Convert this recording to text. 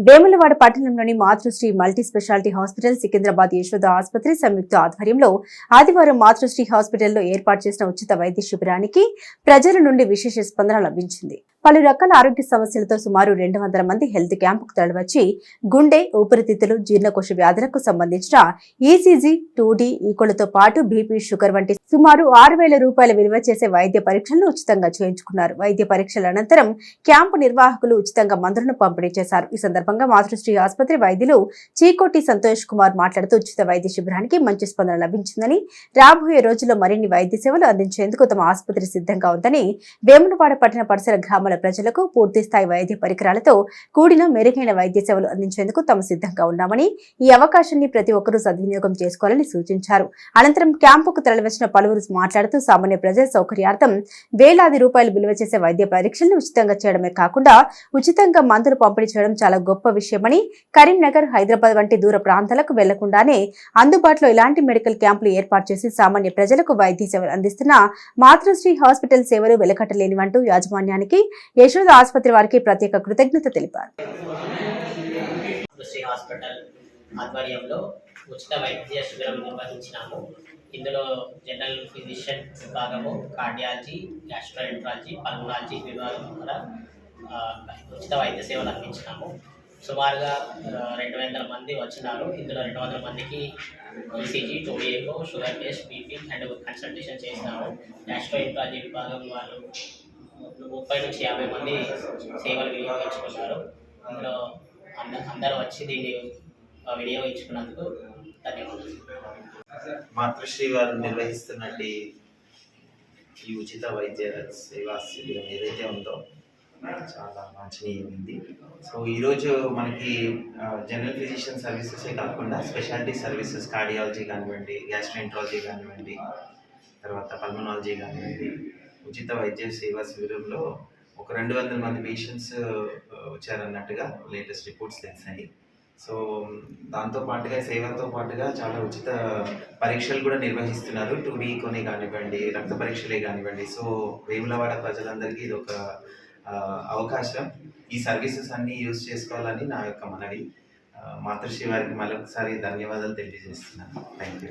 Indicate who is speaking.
Speaker 1: వేములవాడ పట్టణంలోని Matrusri multi speciality hospital Secunderabad Yashoda ఆసుపత్రి సంయుక్త ఆధ్వర్యంలో ఆదివారం మాతృశ్రీ హాస్పిటల్లో ఏర్పాటు చేసిన ఉచిత వైద్య శిబిరానికి ప్రజల నుండి విశేష స్పందన లభించింది. పలు రకాల ఆరోగ్య సమస్యలతో సుమారు రెండు వందల మంది హెల్త్ క్యాంపుకు తరలివచ్చి గుండె ఊపిరితిత్తులు జీర్ణకోశ వ్యాధులకు సంబంధించిన ఈసీజీ టూ డి ఈకోలతో పాటు బీపీ షుగర్ వంటి సుమారు ఆరు వేల రూపాయల విలువ చేసే వైద్య పరీక్షలను ఉచితంగా చేయించుకున్నారు. వైద్య పరీక్షల అనంతరం క్యాంపు నిర్వాహకులు ఉచితంగా మందులను పంపిణీ చేశారు. ఈ సందర్భంగా మాతృశ్రీ ఆసుపత్రి వైద్యులు చీకోటి సంతోష్ కుమార్ మాట్లాడుతూ ఉచిత వైద్య శిబిరానికి మంచి స్పందన లభించిందని రాబోయే రోజుల్లో మరిన్ని వైద్య సేవలు అందించేందుకు తమ ఆసుపత్రి సిద్ధంగా ఉందని వేములవాడ పట్టణ పరిసర గ్రామాల ప్రజలకు పూర్తి స్థాయి వైద్య పరికరాలతో కూడిన మెరుగైన వైద్య సేవలు అందించేందుకు తాము సిద్ధంగా ఉన్నామని ఈ అవకాశాన్ని ప్రతి ఒక్కరూ సద్వినియోగం చేసుకోవాలని సూచించారు. అనంతరం క్యాంపుకు తరలివచ్చిన పలువురు మాట్లాడుతూ సామాన్య ప్రజల సౌకర్యార్థం వేలాది రూపాయలు విలువ చేసే వైద్య పరీక్షలను ఉచితంగా చేయడమే కాకుండా ఉచితంగా మందులు పంపిణీ చేయడం చాలా గొప్ప విషయమని కరీంనగర్ హైదరాబాద్ వంటి దూర ప్రాంతాలకు వెళ్ళకుండానే అందుబాటులో ఇలాంటి మెడికల్ క్యాంపులు ఏర్పాటు చేసి సామాన్య ప్రజలకు వైద్య సేవలు అందిస్తున్న మాతృశ్రీ హాస్పిటల్ సేవలు వెలకట్టలేనివంటూ యాజమాన్యానికి యశోద ఆసుపత్రి వారికి ప్రత్యేక కృతజ్ఞత తెలిపారు.
Speaker 2: శ్రీ హాస్పిటల్ ఆధ్వర్యంలో ఉచిత వైద్య శిబిరం నిర్వహించినాము. ఇందులో జనరల్ ఫిజిషియన్ విభాగము కార్డియాలజీ గ్యాస్ట్రోఎంట్రాలజీ పల్మనాలజీ విభాగం ద్వారా ఉచిత వైద్య సేవలు అందించినాము. సుమారుగా రెండు వందల మంది వచ్చినారు. ఇందులో రెండు వందల మందికి ECG టోడిఏకో sugar test BP and consultation చేసినాము. గ్యాస్ట్రోఎంట్రాలజీ విభాగం వాళ్ళు ముప్పై నుంచి యాభై మంది సేవలు వినియోగించుకున్నారు. ఇందులో అందరూ వచ్చి దీన్ని వీడియో వినియోగించుకున్నందుకు ధన్యవాదాలు.
Speaker 3: మాతృశ్రీ వారు నిర్వహిస్తున్నట్టు ఈ ఉచిత వైద్య సేవా శిబిరం ఏదైతే ఉందో చాలా మంచిది సో ఈరోజు మనకి జనరల్ ఫిజిషియన్ సర్వీసెసే కాకుండా స్పెషాలిటీ సర్వీసెస్ కార్డియాలజీ కానివ్వండి గ్యాస్ట్రెంట్రాలజీ కానివ్వండి తర్వాత పల్మనాలజీ కానివ్వండి ఉచిత వైద్య సేవా శిబిరంలో ఒక రెండు వందల మంది పేషెంట్స్ వచ్చారన్నట్టుగా లేటెస్ట్ రిపోర్ట్స్ తెలిసాయి. సో దాంతో పాటుగా సేవతో పాటుగా చాలా ఉచిత పరీక్షలు కూడా నిర్వహిస్తున్నారు. టూ డీ కానివ్వండి రక్త పరీక్షలే కానివ్వండి. సో వేములవాడ ప్రజలందరికీ ఇది ఒక అవకాశం. ఈ సర్వీసెస్ అన్నీ యూజ్ చేసుకోవాలని నా యొక్క మనవి. మాతృశ్రీ వారికి మరొకసారి ధన్యవాదాలు తెలియజేస్తున్నాను. Thank you